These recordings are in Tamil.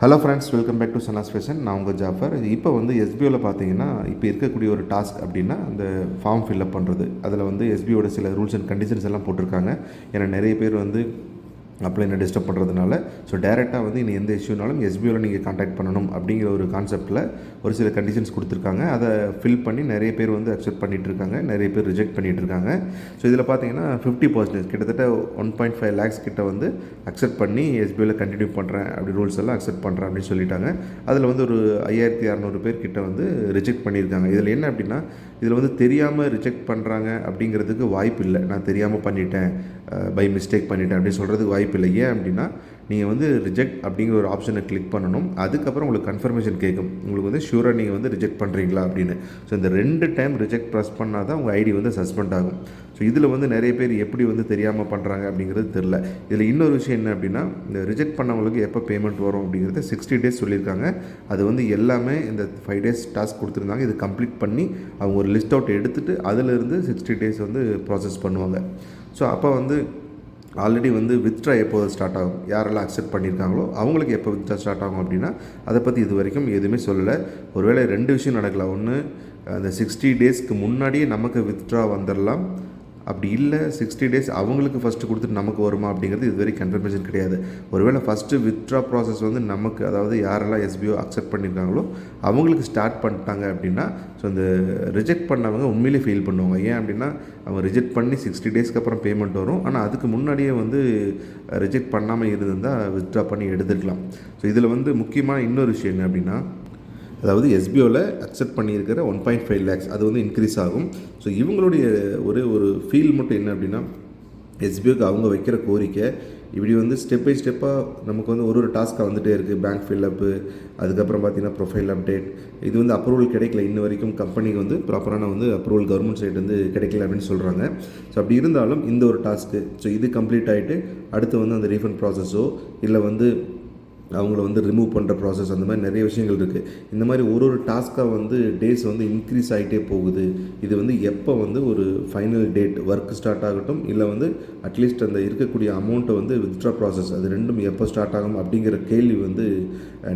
Hello friends welcome back to Sana's fashion நான் உங்கள் ஜாஃபர். இப்போ வந்து எஸ்பிஓவில் பார்த்தீங்கன்னா இப்போ இருக்கக்கூடிய ஒரு டாஸ்க் அப்படின்னா அந்த ஃபார்ம் ஃபில்அப் பண்ணுறது அதில் வந்து எஸ்பிஓட சில ரூல்ஸ் அண்ட் கண்டிஷன்ஸ் எல்லாம் போட்டிருக்காங்க. ஏன்னா நிறைய பேர் வந்து அப்ளைனை டிஸ்டர்ப் பண்ணுறதுனால ஸோ டேரெக்டாக வந்து இனி எந்த இஷ்யூனாலும் எஸ்பிஓவில் நீங்கள் காண்டாக்ட் பண்ணணும் அப்படிங்கிற ஒரு கான்செப்ட்டில் ஒரு சில கண்டிஷன்ஸ் கொடுத்துருக்காங்க. அதை ஃபில் பண்ணி நிறைய பேர் வந்து அக்செப்ட் பண்ணிகிட்டு இருக்காங்க நிறைய பேர் ரிஜெக்ட் பண்ணிட்டு இருக்காங்க ஸோ இதில் பார்த்தீங்கன்னா ஃபிஃப்டி பர்சன்டேஜ் கிட்டத்தட்ட ஒன் பாயிண்ட் ஃபைவ் லேக்ஸ் கிட்ட வந்து அக்செப்ட் பண்ணி எஸ்பிஓவில் கண்டினியூ பண்ணுறேன் அப்படி ரூல்ஸ் எல்லாம் அக்செப்ட் பண்ணுறேன் அப்படின்னு சொல்லிட்டாங்க. அதில் வந்து ஒரு ஐயாயிரத்தி அறநூறு பேர் கிட்ட வந்து ரிஜெக்ட் பண்ணியிருக்காங்க. இதில் என்ன அப்படின்னா இதில் வந்து தெரியாமல் ரிஜெக்ட் பண்ணுறாங்க அப்படிங்கிறதுக்கு வாய்ப்பு இல்லை. நான் தெரியாமல் பண்ணிட்டேன் பை மிஸ்டேக் பண்ணிட்டேன் அப்படின்னு சொல்கிறதுக்கு வாய்ப்பு இல்லை. ஏன் அப்படின்னா நீங்கள் வந்து ரிஜெக்ட் அப்படிங்கிற ஒரு ஆப்ஷனை கிளிக் பண்ணணும். அதுக்கப்புறம் உங்களுக்கு கன்ஃபர்மேஷன் கேட்கும். உங்களுக்கு வந்து ஷூராக நீங்கள் வந்து ரிஜெக்ட் பண்ணுறீங்களா அப்படின்னு. ஸோ இந்த ரெண்டு டைம் ரிஜெக்ட் ப்ரெஸ் பண்ணால் தான் உங்கள் ஐடி வந்து சஸ்பெண்ட் ஆகும். ஸோ இதில் வந்து நிறைய பேர் எப்படி வந்து தெரியாமல் பண்ணுறாங்க அப்படிங்கிறது தெரில இதில் இன்னொரு விஷயம் என்ன அப்படின்னா இந்த ரிஜெக்ட் பண்ணவங்களுக்கு எப்போ பேமெண்ட் வரும் அப்படிங்கிறது சிக்ஸ்டி டேஸ் சொல்லியிருக்காங்க. அது வந்து எல்லாமே இந்த ஃபைவ் டேஸ் டாஸ்க் கொடுத்துருந்தாங்க. இது கம்ப்ளீட் பண்ணி அவங்க ஒரு லிஸ்ட் அவுட் எடுத்துகிட்டு அதிலிருந்து சிக்ஸ்டி டேஸ் வந்து ப்ராசஸ் பண்ணுவாங்க. ஸோ அப்போ வந்து ஆல்ரெடி வந்து வித்ட்ரா எப்போது ஸ்டார்ட் ஆகும்? யாரெல்லாம் அக்செப்ட் பண்ணியிருக்காங்களோ அவங்களுக்கு எப்போ வித்ட்ரா ஸ்டார்ட் ஆகும் அப்படின்னா அதை பற்றி இது வரைக்கும் எதுவுமே சொல்லலை. ஒருவேளை ரெண்டு விஷயம் நடக்கலாம் ஒன்று அந்த சிக்ஸ்டி டேஸ்க்கு முன்னாடியே நமக்கு வித்ட்ரா வந்துடலாம். அப்படி இல்லை சிக்ஸ்டி டேஸ் அவங்களுக்கு ஃபஸ்ட்டு கொடுத்துட்டு நமக்கு வருமா அப்படிங்கிறது இது வரைக்கும் கன்ஃபர்மேஷன் கிடையாது. ஒருவேளை ஃபஸ்ட்டு வித்ட்ரா ப்ராசஸ் வந்து நமக்கு அதாவது யாரெல்லாம் எஸ்பிஓ அக்செப்ட் பண்ணியிருக்காங்களோ அவங்களுக்கு ஸ்டார்ட் பண்ணிட்டாங்க அப்படின்னா ஸோ அந்த ரிஜெக்ட் பண்ணவங்க உண்மையிலே ஃபீல் பண்ணுவாங்க. ஏன் அப்படின்னா அவங்க ரிஜெக்ட் பண்ணி சிக்ஸ்டி டேஸ்க்கு அப்புறம் பேமெண்ட் வரும். ஆனால் அதுக்கு முன்னாடியே வந்து ரிஜெக்ட் பண்ணாமல் இருந்திருந்தால் வித்ட்ரா பண்ணி எடுத்துக்கலாம் ஸோ இதில் வந்து முக்கியமான இன்னொரு விஷயம் என்ன அப்படின்னா அதாவது எஸ்பிஓவில் அக்செப்ட் பண்ணியிருக்கிற ஒன் பாயிண்ட் ஃபைவ் லேக்ஸ் அது வந்து இன்க்ரீஸ் ஆகும். ஸோ இவங்களுடைய ஒரே ஒரு ஃபீல் மட்டும் என்ன அப்படின்னா எஸ்பிஓக்கு அவங்க வைக்கிற கோரிக்கை இப்படி வந்து ஸ்டெப் பை ஸ்டெப்பாக நமக்கு வந்து ஒரு ஒரு டாஸ்க்காக வந்துகிட்டே இருக்குது பேங்க் ஃபில்லப்பு அதுக்கப்புறம் பார்த்தீங்கன்னா ப்ரொஃபைல் அப்டேட் இது வந்து அப்ரூவல் கிடைக்கல இன்ன வரைக்கும் கம்பெனிக்கு வந்து ப்ராப்பரான வந்து அப்ரூவல் கவர்மெண்ட் சைடு வந்து கிடைக்கல அப்படின்னு சொல்கிறாங்க ஸோ அப்படி இருந்தாலும் இந்த ஒரு டாஸ்க்கு ஸோ இது கம்ப்ளீட் ஆகிட்டு அடுத்து வந்து அந்த ரீஃபண்ட் ப்ராசஸோ இல்லை வந்து அவங்கள வந்து ரிமூவ் பண்ணுற ப்ராசஸ் அந்த மாதிரி நிறைய விஷயங்கள் இருக்குது இந்த மாதிரி ஒரு ஒரு டாஸ்க்காக வந்து டேஸ் வந்து இன்க்ரீஸ் ஆகிட்டே போகுது. இது வந்து எப்போ வந்து ஒரு ஃபைனல் டேட் ஒர்க் ஸ்டார்ட் ஆகட்டும் இல்லை வந்து அட்லீஸ்ட் அந்த இருக்கக்கூடிய அமௌண்ட்டை வந்து வித்ட்ரா ப்ராசஸ் அது ரெண்டும் எப்போ ஸ்டார்ட் ஆகும் அப்படிங்கிற கேள்வி வந்து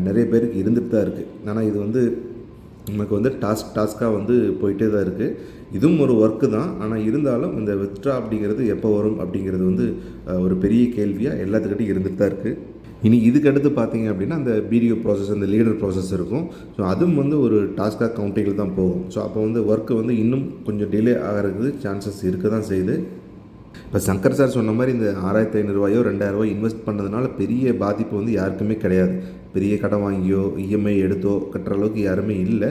நிறைய பேருக்கு இருந்துட்டு தான் இருக்குது ஆனால் இது வந்து நமக்கு வந்து டாஸ்க் டாஸ்க்காக வந்து போயிட்டே தான் இருக்குது இதுவும் ஒரு ஒர்க்கு தான். ஆனால் இருந்தாலும் இந்த வித்ட்ரா அப்படிங்கிறது எப்போ வரும் அப்படிங்கிறது வந்து ஒரு பெரிய கேள்வியாக எல்லாத்துக்கிட்டையும் இருந்துட்டு தான் இருக்குது இனி இதுக்கு அடுத்து பார்த்தீங்க அப்படின்னா அந்த பிடிஓ ப்ராசஸ் அந்த லீடர் ப்ராசஸ் இருக்கும். ஸோ அதுவும் வந்து ஒரு டாஸ்காக கவுண்டிங்கில் தான் போகும். ஸோ அப்போ வந்து ஒர்க்கு வந்து இன்னும் கொஞ்சம் டிலே ஆகிறதுக்கு சான்சஸ் இருக்க தான் செய்யுது. இப்போ சங்கர் சார் சொன்ன மாதிரி இந்த ஆறாயிரத்தி ஐநூறுரூவாயோ ரெண்டாயிரரூவாயோ இன்வெஸ்ட் பண்ணதுனால பெரிய பாதிப்பு வந்து யாருக்குமே கிடையாது. பெரிய கடன் வாங்கியோ இஎம்ஐ எடுத்தோ கட்டுற அளவுக்கு யாருமே இல்லை.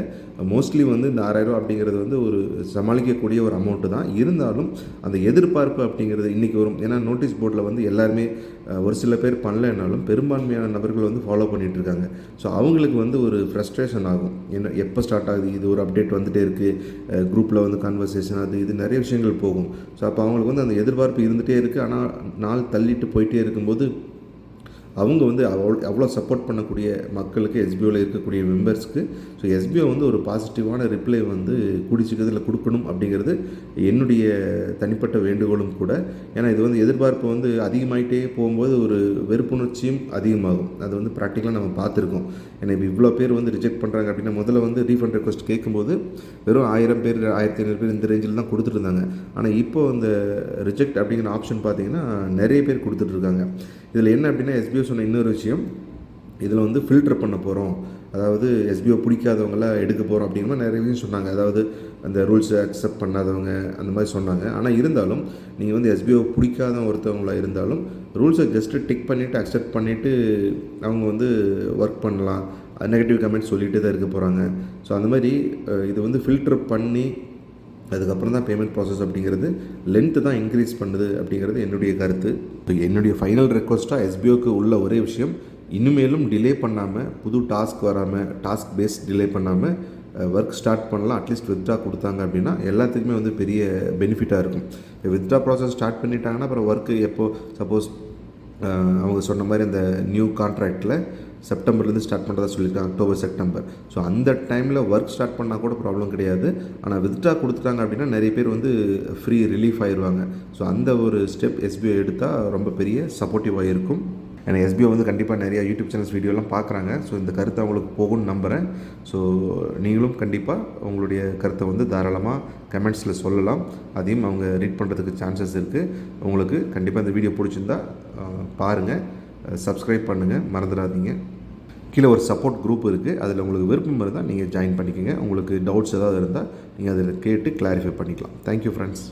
மோஸ்ட்லி வந்து இந்த ஆறாயிரம் அப்படிங்கிறது வந்து ஒரு சமாளிக்கக்கூடிய ஒரு அமௌண்ட்டு தான். இருந்தாலும் அந்த எதிர்பார்ப்பு அப்படிங்கிறது இன்றைக்கி வரும். ஏன்னா நோட்டீஸ் போர்டில் வந்து எல்லாருமே ஒரு சில பேர் பண்ணலைனாலும் பெரும்பான்மையான நபர்கள் வந்து ஃபாலோ பண்ணிகிட்டு இருக்காங்க. ஸோ அவங்களுக்கு வந்து ஒரு ஃப்ரஸ்ட்ரேஷன் ஆகும். என்ன எப்போ ஸ்டார்ட் ஆகுது? இது ஒரு அப்டேட் வந்துட்டே இருக்குது குரூப்பில் வந்து கான்வர்சேஷன் அது இது நிறைய விஷயங்கள் போகும். ஸோ அப்போ அவங்களுக்கு வந்து அந்த எதிர்பார்ப்பு இருந்துகிட்டே இருக்குது ஆனால் நாள் தள்ளிட்டு போயிட்டே இருக்கும்போது அவங்க வந்து அவ்வளோ அவ்வளோ சப்போர்ட் பண்ணக்கூடிய மக்களுக்கு எஸ்பிஓவில் இருக்கக்கூடிய மெம்பர்ஸ்க்கு ஸோ எஸ்பிஓ வந்து ஒரு பாசிட்டிவான ரிப்ளை வந்து குடிச்சிக்கிறதுல கொடுக்கணும் அப்படிங்கிறது என்னுடைய தனிப்பட்ட வேண்டுகோளும் கூட. ஏன்னா இது வந்து எதிர்பார்ப்பு வந்து அதிகமாயிட்டே போகும்போது ஒரு வெறுப்புணர்ச்சியும் அதிகமாகும். அது வந்து ப்ராக்டிக்கலாக நம்ம பார்த்துருக்கோம். ஏன்னா இப்போ இவ்வளோ பேர் வந்து ரிஜெக்ட் பண்ணுறாங்க அப்படின்னா முதல்ல வந்து ரீஃபண்ட் ரெக்வஸ்ட் கேட்கும்போது வெறும் ஆயிரம் பேர் ஆயிரத்தி ஐநூறு பேர் இந்த ரேஞ்சில் தான் கொடுத்துருந்தாங்க. ஆனால் இப்போ அந்த ரிஜெக்ட் அப்படிங்கிற ஆப்ஷன் பார்த்தீங்கன்னா நிறைய பேர் கொடுத்துட்ருக்காங்க இதில் என்ன அப்படின்னா எஸ்பிஓ சொன்ன இன்னொரு விஷயம் இதில் வந்து ஃபில்டர் பண்ண போகிறோம் அதாவது எஸ்பிஓ பிடிக்காதவங்களாம் எடுக்க போகிறோம் அப்படிங்கிற மாதிரி நிறைய விஷயம் சொன்னாங்க. அதாவது அந்த ரூல்ஸை அக்செப்ட் பண்ணாதவங்க அந்த மாதிரி சொன்னாங்க. ஆனால் இருந்தாலும் நீங்கள் வந்து எஸ்பிஓ பிடிக்காத ஒருத்தவங்களா இருந்தாலும் ரூல்ஸை ஜஸ்ட்டு டிக் பண்ணிவிட்டு அக்செப்ட் பண்ணிவிட்டு அவங்க வந்து ஒர்க் பண்ணலாம். நெகட்டிவ் கமெண்ட் சொல்லிகிட்டே தான் இருக்க போகிறாங்க ஸோ அந்த மாதிரி இது வந்து ஃபில்டர் பண்ணி அதுக்கப்புறம் தான் பேமெண்ட் ப்ராசஸ் அப்படிங்கிறது லென்த்து தான் இன்க்ரீஸ் பண்ணுது அப்படிங்கிறது என்னுடைய கருத்து. என்னுடைய ஃபைனல் ரெக்வஸ்ட்டாக எஸ்பிஓக்கு உள்ள ஒரே விஷயம் இனிமேலும் டிலே பண்ணாமல் புது டாஸ்க் வராமல் டாஸ்க் பேஸ் டிலே பண்ணாமல் ஒர்க் ஸ்டார்ட் பண்ணலாம் அட்லீஸ்ட் வித்ட்ரா கொடுத்தாங்க அப்படின்னா எல்லாத்துக்குமே வந்து பெரிய பெனிஃபிட்டாக இருக்கும். இப்போ வித்ட்ரா ப்ராசஸ் ஸ்டார்ட் பண்ணிட்டாங்கன்னா அப்புறம் ஒர்க்கு எப்போது சப்போஸ் அவங்க சொன்ன மாதிரி அந்த நியூ கான்ட்ராக்டில் செப்டம்பர்லேருந்து ஸ்டார்ட் பண்ணுறதா சொல்லியிருக்காங்க அக்டோபர் செப்டம்பர். ஸோ அந்த டைமில் ஒர்க் ஸ்டார்ட் பண்ணால் கூட ப்ராப்ளம் கிடையாது. ஆனால் வித்ட்ரா கொடுத்துட்டாங்க அப்படின்னா நிறைய பேர் வந்து ஃப்ரீ ரிலீஃப் ஆயிடுவாங்க ஸோ அந்த ஒரு ஸ்டெப் எஸ்பிஐ எடுத்தால் ரொம்ப பெரிய சப்போர்ட்டிவாக இருக்கும் ஏன்னா எஸ்பிஐ வந்து கண்டிப்பாக நிறையா யூடியூப் சேனல்ஸ் வீடியோலாம் பார்க்குறாங்க ஸோ இந்த கருத்தை அவங்களுக்கு போகும்னு நம்புகிறேன் ஸோ நீங்களும் கண்டிப்பாக உங்களுடைய கருத்தை வந்து தாராளமாக கமெண்ட்ஸில் சொல்லலாம். அதையும் அவங்க ரீட் பண்ணுறதுக்கு சான்சஸ் இருக்குது உங்களுக்கு கண்டிப்பாக இந்த வீடியோ பிடிச்சிருந்தா பாருங்கள் சப்ஸ்கிரைப் பண்ணுங்கள் மறந்துடாதீங்க. கீழே ஒரு சப்போர்ட் குரூப் இருக்குது அதில் உங்களுக்கு விருப்பம் இருந்தால் நீங்கள் ஜாயின் பண்ணிக்கோங்க. உங்களுக்கு டவுட்ஸ் ஏதாவது இருந்தால் நீங்கள் அதில் கேட்டு கிளாரிஃபை பண்ணிக்கலாம். Thank you friends